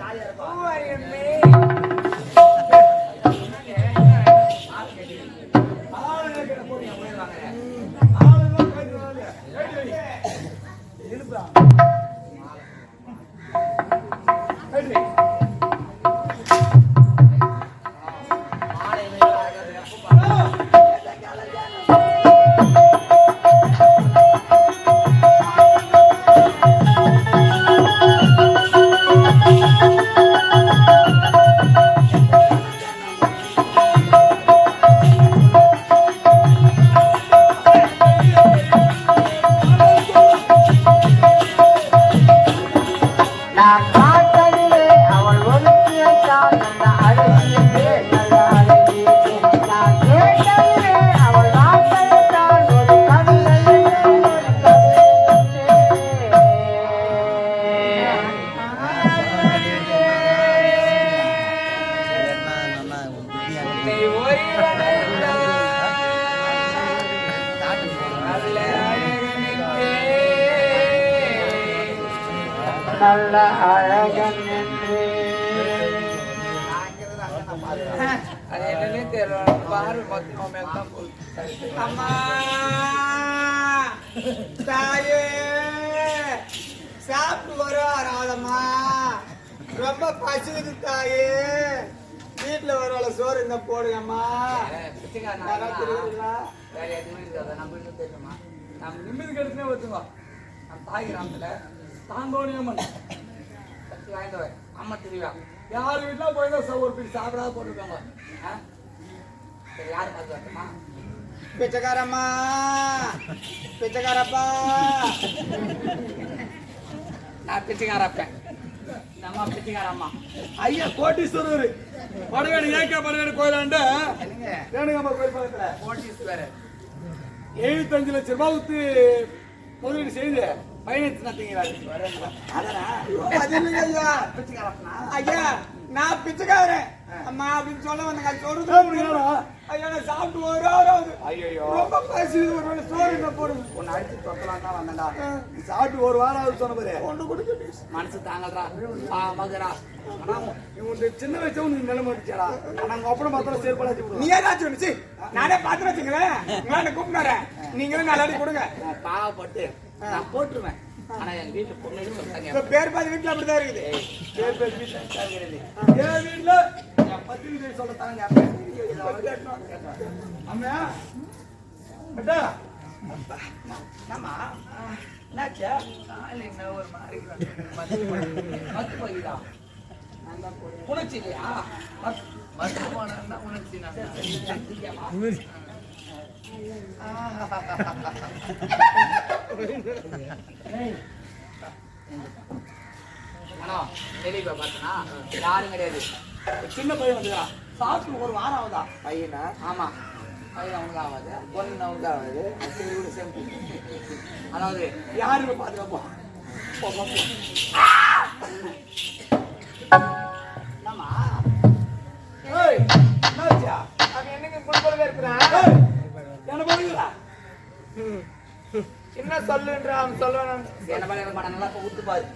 ஜாலியா இருப்பா நல்ல அழகன் என்று அது என்னன்னே தெரியல. பாரு மொத்தமா மேலதான் போகுது. அம்மா தாயே சாப்பிட்டு ரொம்ப பசிக்குது தாயே வீட்டுல வருவாள சோறு இந்த போடுங்கம்மா? யாராவது தெரியுங்களா? நம்ம நிம்மதி கிடைச்சுனே வச்சுக்கோ நம்ம தாய் கிராமத்துல தாங்கோணி அம்மன். சக்தி வாய்ந்தவ அம்மா தெரியா யார் வீட்டுல போய் தான் ஒரு பீஸ் சாப்பிடாத போட்டுருக்காங்க? சரி யாரு பார்த்து வரட்டுமா? பிச்சைக்காரம்மா. பிச்சைக்காரப்பா. நான் பிச்சைக்காரப்பேன் ஐயா கோட்டீஸ்வரர். படவேடு ஏகே படவேடு கோயிலாண்ட ரேணுகாம்பா கோயில் பக்கத்துல. கோட்டீஸ்வரர். எழுபத்தஞ்சு லட்சம் ரூபாய் முதலீடு செய்து பயணித்து இல்லைங்க ஐயா நான் பிச்சைக்காரன். அம்மா அப்படின்னு சொல்ல வந்தங்க. சொல்றது ஐயா நான் சாப்பிட்டு ஒரு hour ஆகுது. ஐயோ ரொம்ப பசி ஒரு சோறு என்ன போடுங்க உன்னை அடிச்சு தொத்தலாம் தான் வந்தேன்டா. நீ சாப்பிட்டு ஒரு வாரம் ஆகுது சொன்ன பாரு. ஒன்று கொடுக்க மனசு தாங்கல்றா. ஆ மகரா. ஆனா சின்ன வயசு உனக்கு நிலைமை ஆனா அங்க அப்புறம் மாத்திரம் செயல்படாச்சு நீ ஏதாச்சும் நானே பார்த்து வச்சுங்களேன் உங்களை கூப்பிடுறேன் நீங்களும் நல்லா கொடுங்க பாவப்பட்டு நான் போட்டுருவேன். ஆனா எங்க வீட்டுல பொண்ணு பேர் பாதி வீட்டுல அப்படிதான் இருக்குது. பேர் வீட்டுல தங்குறது. என் வீட்டுல. என் பத்தினி பேர் சொல்ல தாங்க அம்மா. அட்டா ஆமா என்னாச்சா? காலையில என்ன ஒரு மாதிரி மத்து மத்து போயிடா உணர்ச்சி இல்லையா? மத்து போனா உணர்ச்சி. ஆனா போய் பார்த்தனா? யாரும் கிடையாது. சின்ன பையன் வந்துடா. சாப்பிட்டு ஒரு வாரம் ஆகுதா? பையனா? ஆமா. பையன் அவனுக்கு ஆகாது. பொண்ணு அவனுக்கு ஆகாது. சரி கூட சேர்ந்து அதாவது யாருமே பாதுகாப்போம் அவன் என்னங்க குடும்பம் இருக்கிறான்? என்ன பண்ணுங்களா என்ன சொல்லுன்ற அவன் சொல்லுவான் என்ன பண்ண படம் நல்லா ஊத்து பாரு.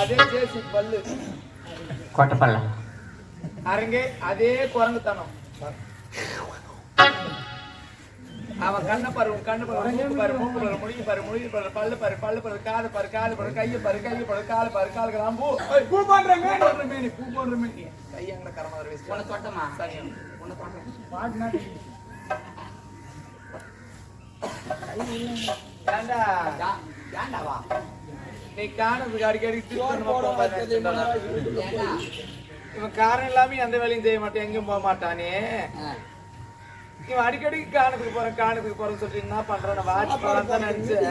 அதே ஜேசி பல்லு. கொட்டப்பல்ல அரங்கே அதே குரங்குத்தனம். அவன் கண்ணை பாரு உன் கண்ணு பாரு மூக்கு பாரு மூக்கு பாரு முடிவு பாரு முடிவு பாரு பல்லு பாரு பல்லு பாரு காது பாரு காது பாரு கையை பாரு கையை பாரு காலு பாரு காலு கிராம்பு பூ. பண்ற மீன். பண்ற மீன் பூ பண்ற மீன். கையங்களை கரமா வர வச்சு உன்னை தொட்டமா? சரியா உன்னை தொட்டேன். பாட்டுனா ஏண்டா? யா- ஏன்டாவா நீ காணதுக்கு அடிக்கடி ஏன்டா இவன் காரணம் இல்லாம எந்த வேலையும் செய்ய மாட்டான். எங்கேயும் போக மாட்டானே. இவன் அடிக்கடி காணத்துக்கு போறேன் காணத்துக்கு போறேன்னு சொல்லிட்டு என்ன பண்றான் வாட்சி தான் நினைச்சேன்.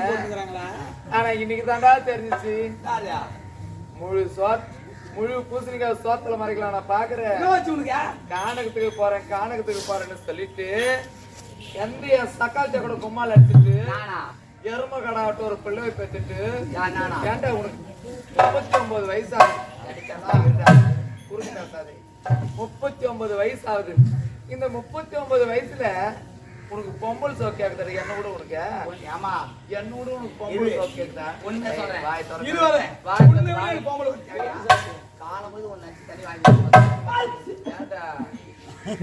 ஆனா இன்னைக்கு தாண்டா தெரிஞ்சிச்சு. முழு சோத் முழு பூசணிக்காய் சோத்துல மறைக்கலாம் நான் பாக்குறேன். காணகத்துக்கு போறேன் காணகத்துக்கு போறேன்னு சொல்லிட்டு எந்த என் சக்கால்ட்ட கூட கும்மால் அடிச்சுட்டு எரும கடாட்ட ஒரு பிள்ளை பெற்றுட்டு ஏன்டா உனக்கு முப்பத்தி ஒன்பது வயசு ஆகுது குறுக்கு பேசாதே. முப்பத்தி ஒன்பது வயசு ஆகுது இந்த முப்பத்தி ஒன்பது வயசுல உனக்கு பொம்பல் சோக்கு கேக்குதா என்ன கூட உனக்கு. ஆமா என்ன கூட உனக்கு பொம்பல் சோக்கு கேக்குதா? ஒண்ணு சொல்றேன். வாய் திறந்து. இரு வரேன். வாய் விட வாய் பொம்பளை திறந்து. காலம்போது ஒன்னு தண்ணி வாங்கி ஏன்டா?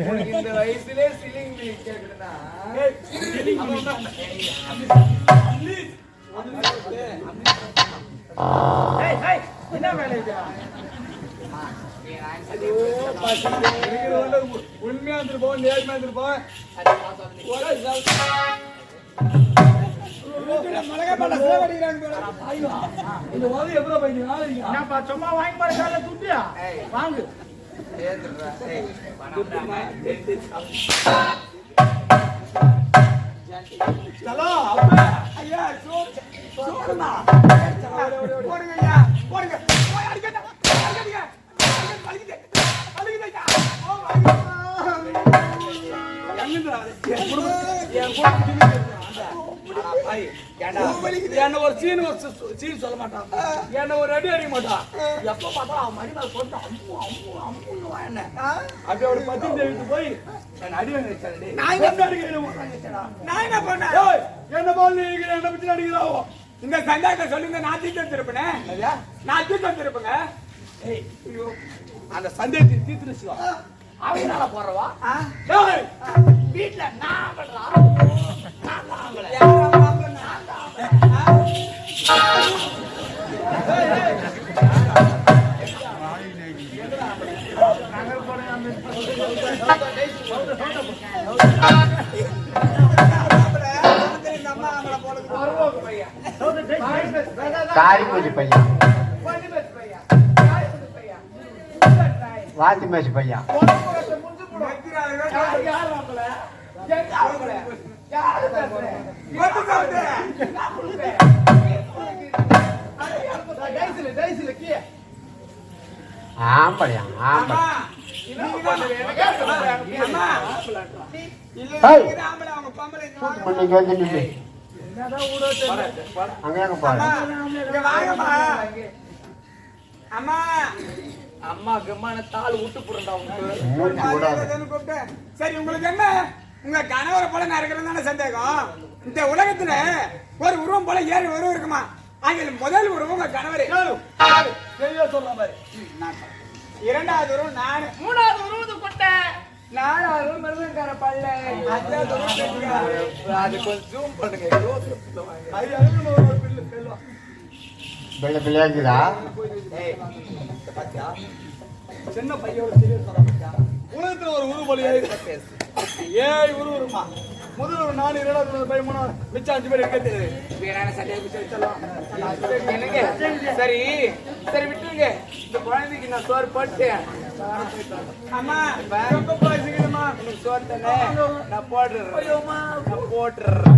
உனக்கு இந்த வயசுலயே சிலிங் பிலிங் கேக்குதுன்னா ஏய், ஏய், என்ன வேலை இது? ஐயோ, பசி. இருக்கிற வந்து உண்மையா இருந்துருப்போம் நேர்மையா இருந்துருப்போம் இந்த உதவி எப்பறம் போயிட்டு என்னப்பா சும்மா வாங்கி பாரு காலைல துட்டியா வாங்கு ஹலோ ஐயா சோறு சோறுமா? போடுங்க ஐயா போடுங்க போய் அடிக்கட்டா அடிக்கடிங்க வலிக்குது வலிக்குது ஐயா ஓ எங்கடா என் குடும்பம் என் குடும்பம் என்ன ஒரு சீன் ஒரு சு- சீன் சொல்ல மாட்டான் என்ன ஒரு அடி அடிக்க மாட்டான் எப்ப பார்த்தா அவன் மணி மேல போட்டு அம்மு அம்மு அம்முன்னு என்ன அப்படியே ஒரு பத்தி தேவிட்டு போய் என்ன அடி வாங்கி நான் என்ன அடிக்கிறேன் நான் என்ன பண்ணேன் என்ன போல் நீ என்ன பத்தி அடிக்கிறாவோ இந்த சந்தாயத்தை சொல்லுங்க நான் தீர்த்து வச்சிருப்பேனே நான் தீர்த்து வச்சிருப்பேங்க அந்த சந்தேகத்தை தீர்த்து வச்சுவா அவனால போறவா? ஏய், வீட்டுல நான் காரி பூஜை பையன் வாத்தி மேசி பையன் ஆம்பளையா ஆம்பளை. நீங்க வந்து நில்லு அங்க பாரு? அம்மா. அம்மா கம்மான தாள் விட்டு போடுறா. சரி உங்களுக்கு என்ன? உங்க கணவரை போல நான் இருக்கிறது தானே சந்தேகம்? இந்த உலகத்துல ஒரு உருவம் போல ஏழு உருவம் இருக்குமா? அதில் முதல் உருவம் உங்க கணவர். சொல்றேன் பாரு இரண்டாவது உருவம் நானு. மூணாவது உருவது கொட்டை. நாலாவது உருவம் மிருதங்கார பல்ல. அஞ்சாவது உருவம். அது கொஞ்சம் ஜூம் பண்ணுங்க. வெள்ள பிள்ளையாக்குதா ஏய்? சின்ன பையோட? உலகத்துல ஒரு உருவம் ஏழு உருவம் இருக்குமா முதல் ஒரு நாலு இரண்டாவது ஒரு பை மூணு மிச்சம் அஞ்சு பேர் இருக்க தெரியுது. என்னங்க? சரி சரி விட்டுருங்க. இந்த குழந்தைக்கு நான் சோறு போட்டு. அம்மா ரொம்ப பாசிக்கணுமா உனக்கு சோறு தானே? நான் போடுறேன் நான் போட்டுறேன்